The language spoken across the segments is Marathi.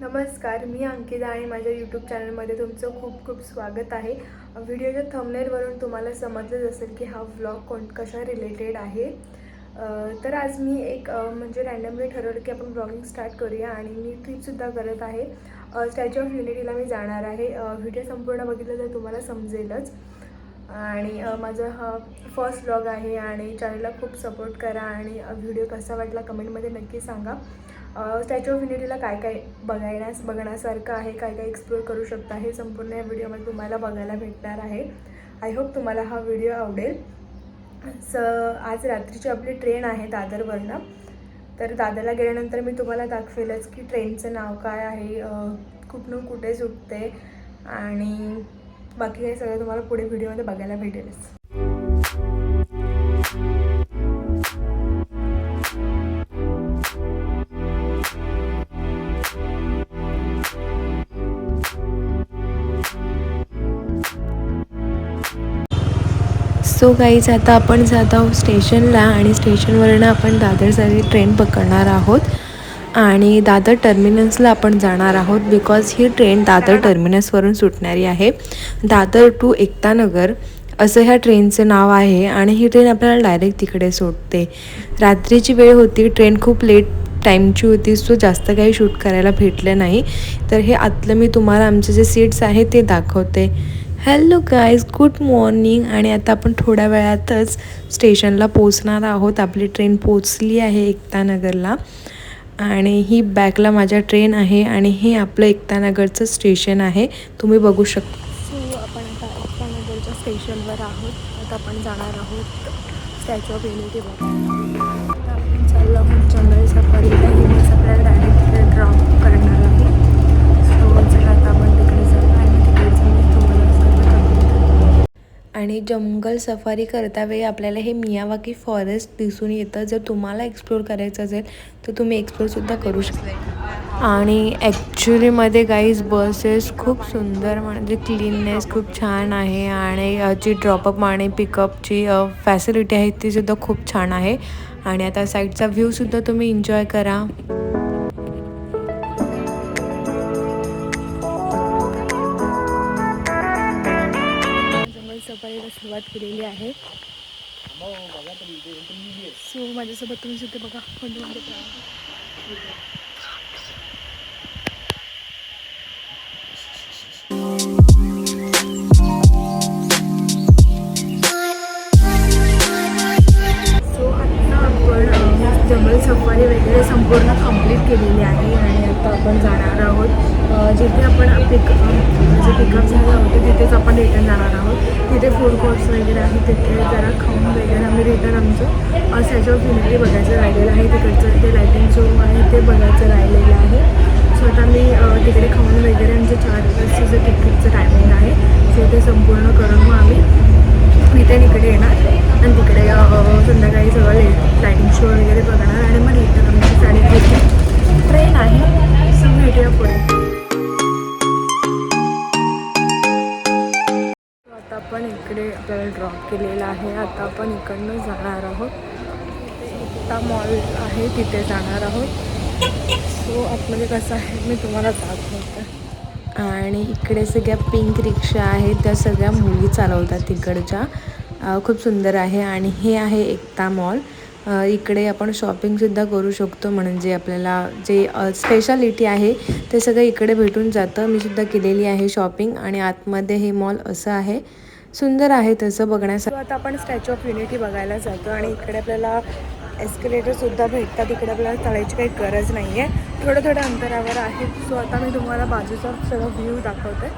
नमस्कार मी अंकिता आणि माझ्या यूट्यूब चॅनलमध्ये तुमचं खूप खूप स्वागत आहे. व्हिडिओच्या थंबनेलवरून तुम्हाला समजलंच असेल की हा व्लॉग कोण कशा रिलेटेड आहे. तर आज मी एक म्हणजे रॅन्डमली ठरवलं की आपण ब्लॉगिंग स्टार्ट करूया आणि मी ट्रिपसुद्धा करत आहे. स्टॅच्यू ऑफ युनिटीला मी जाणार आहे. व्हिडिओ संपूर्ण बघितलं तर तुम्हाला समजेलच. आणि माझा हा फर्स्ट व्लॉग आहे आणि चॅनलला खूप सपोर्ट करा आणि व्हिडिओ कसा वाटला कमेंटमध्ये नक्की सांगा. स्टॅच्यू ऑफ युनिटीला काय काय बघायण्यास बघण्यासारखं आहे काय काय एक्सप्लोअर करू शकता हे संपूर्ण या व्हिडिओमध्ये तुम्हाला बघायला भेटणार आहे. आय होप तुम्हाला हा व्हिडिओ आवडेल. स आज रात्रीची आपली ट्रेन आहे दादरवरनं. तर दादरला गेल्यानंतर मी तुम्हाला दाखवेलच की ट्रेनचं नाव काय आहे कुठनं कुठून कुठे सुटते आणि बाकी हे सगळं तुम्हाला पुढे व्हिडिओमध्ये बघायला भेटेलच. सो गाईज आता आपण जात आहोत स्टेशनला आणि स्टेशनवरनं आपण दादरसाठी ट्रेन पकडणार आहोत. आणि दादर टर्मिनसला आपण जाणार आहोत बिकॉज ही ट्रेन दादर टर्मिनसवरून सुटणारी आहे. दादर टू एकतानगर असं ह्या ट्रेनचं नाव आहे आणि ही ट्रेन आपल्याला डायरेक्ट तिकडे सोडते. रात्रीची वेळ होती ट्रेन खूप लेट टाईमची होती सो जास्त काही शूट करायला भेटलं नाही. तर हे आतलं मी तुम्हाला आमचे जे सीट्स आहे ते दाखवते. हॅलो गाईज गुड मॉर्निंग आणि आता आपण थोड्या वेळातच स्टेशनला पोचणार आहोत. आपली ट्रेन पोचली आहे एकतानगरला. आणि ही बॅकला माझ्या ट्रेन आहे आणि हे आपलं एकतानगरचं स्टेशन आहे. तुम्ही बघू शकता सो आपण आता एकतानगरच्या स्टेशनवर आहोत. आता आपण जाणार आहोत स्टॅच्यू ऑफ युनिटी बघायला आता आपण चाललो आहोत जंगल सफारीला ही बस आपल्याला डायरेक्ट तिकडे ड्रॉप करणार आहे सो चला आता आपण तिकडे जाऊ आणि तिकडे जाऊन तुम्हाला सर्व दाखवते. आणि जंगल सफारी करता वेळी आपल्याला हे मियावाकी फॉरेस्ट दिसून येतं. जर तुम्हाला एक्सप्लोर करायचं असेल तर तुम्ही एक्सप्लोरसुद्धा करू शकता. आणि ॲक्च्युलीमध्ये गाईज बसेस खूप सुंदर म्हणजे क्लीननेस खूप छान आहे आणि जी ड्रॉपअप आणि पिकअपची फॅसिलिटी आहे तीसुद्धा खूप छान आहे. आणि आता साईडचा व्ह्यूसुद्धा तुम्ही एन्जॉय करा. सुरुवात केलेली आहे. सो माझ्यासोबत तुम्ही सुद्धा बघा. कोणते कोणते सफारी वगैरे संपूर्ण कंप्लीट केलेली आहे आणि आता आपण जाणार आहोत. जिथे आपण पिक जे पिकअप झालं होतं तिथेच आपण रिटर्न जाणार आहोत. तिथे फूड कोर्ट्स वगैरे आहे तिथे जरा खाऊन वगैरे आम्ही रिटर्न आमचं स्टॅच्यू फिनरी बघायचं राहिलेलं आहे. तिकडचं ते लायटिंग शो आहे ते बघायचं राहिलेलं आहे. सो आता मी तिकडे खाऊन वगैरे आमचे चार तासचं जे तिकीटचं टायमिंग आहे सो ते संपूर्ण करून मग आम्ही तिथे इकडे येणार आणि तिकडे संध्याकाळी सगळं लेट लायटिंग शो वगैरे बघणार आणि मग रिटर्न आमची साडेतीनची ट्रेन आहे. सो भेटूया पुढे. आता आपण इकडे आपल्याला ड्रॉप केलेला आहे. आता आपण इकडनं जाणार आहोत. आता मॉल आहे तिथे जाणार आहोत. सो आतमध्ये कसं आहे मी तुम्हाला दाखवते. आणि इकडे सगळ्या पिंक रिक्षा आहेत. त्या सगळ्या मुली चालवतात तिकडच्या. खूप सुंदर आहे आणि हे आहे एकता मॉल. इकडे आपण शॉपिंगसुद्धा करू शकतो म्हणजे आपल्याला जे स्पेशालिटी आहे ते सगळं इकडे भेटून जातं. मी सुद्धा केलेली आहे शॉपिंग आणि आतमध्ये हे मॉल असं आहे. सुंदर आहे तसं बघण्यासाठी आता आपण स्टॅच्यू ऑफ युनिटी बघायला जातो आणि इकडे आपल्याला एस्केलेटरसुद्धा भेटतात. इकडे आपल्याला चढायची काही गरज नाही आहे थोड्या थोड्या अंतरावर आहे. सो आता मी तुम्हाला बाजूचा सगळं व्ह्यू दाखवते.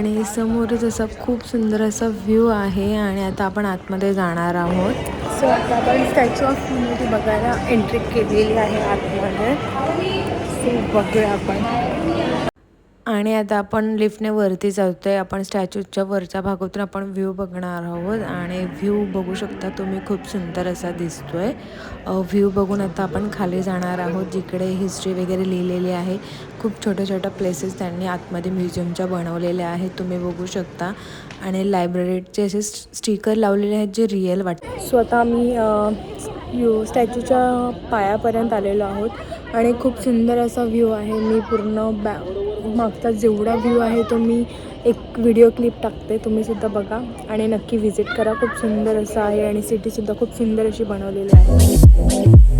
आणि समोरच असा खूप सुंदर असा व्ह्यू आहे आणि आता आपण आतमध्ये जाणार आहोत. सो आता आपण स्टॅच्यू ऑफ युनिटी बघायला एंट्री केलेली आहे आतमध्ये. सो बघूया आपण. आणि आता आपण लिफ्टने वरती जातोय आपण स्टॅच्यूच्या वरच्या भागातून आपण व्ह्यू बघणार आहोत. आणि व्ह्यू बघू शकता तुम्ही खूप सुंदर असा दिसतो आहे व्ह्यू बघून आता आपण खाली जाणार आहोत जिकडे हिस्ट्री वगैरे लिहिलेली आहे. खूप छोट्या छोट्या प्लेसेस त्यांनी आतमध्ये म्युझियमच्या बनवलेल्या आहेत तुम्ही बघू शकता. आणि लायब्ररीचे असे स्टिकर लावलेले आहेत जे रिअल वाटतात स्वतः आम्ही यू स्टॅच्यूच्या पायापर्यंत आलेलो आहोत. आणि खूप सुंदर असा व्ह्यू आहे. मी पूर्ण बॅ मागचा जेवढा व्ह्यू आहे तो मी एक व्हिडिओ क्लिप टाकते तुम्हीसुद्धा बघा. आणि नक्की व्हिजिट करा. खूप सुंदर असं आहे आणि सिटीसुद्धा खूप सुंदर अशी बनवलेली आहे.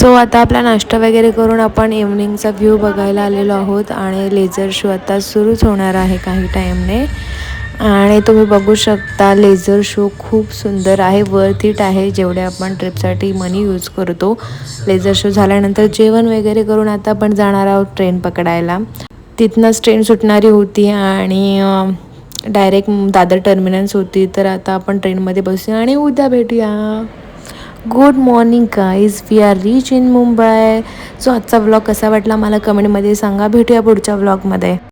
सो आता आपला नाश्ता वगैरे करून आपण इव्हनिंगचा व्ह्यू बघायला आलेलो आहोत आणि लेझर शो आता सुरूच होणार आहे काही टाईमने आणि तुम्ही बघू शकता लेझर शो खूप सुंदर आहे वर्थ इट आहे जेवढे आपण ट्रिपसाठी मनी यूज करतो. लेझर शो झाल्यानंतर जेवण वगैरे करून आता आपण जाणार आहोत ट्रेन पकडायला. तिथनंच ट्रेन सुटणारी होती आणि डायरेक्ट दादर टर्मिनल्स होती. तर आता आपण ट्रेनमध्ये बसूया आणि उद्या भेटूया. Good morning guys we are reach in Mumbai so आजचा व्लॉग कसा वाटला मला कमेंटमध्ये सांगा. भेटूया पुढच्या व्लॉगमध्ये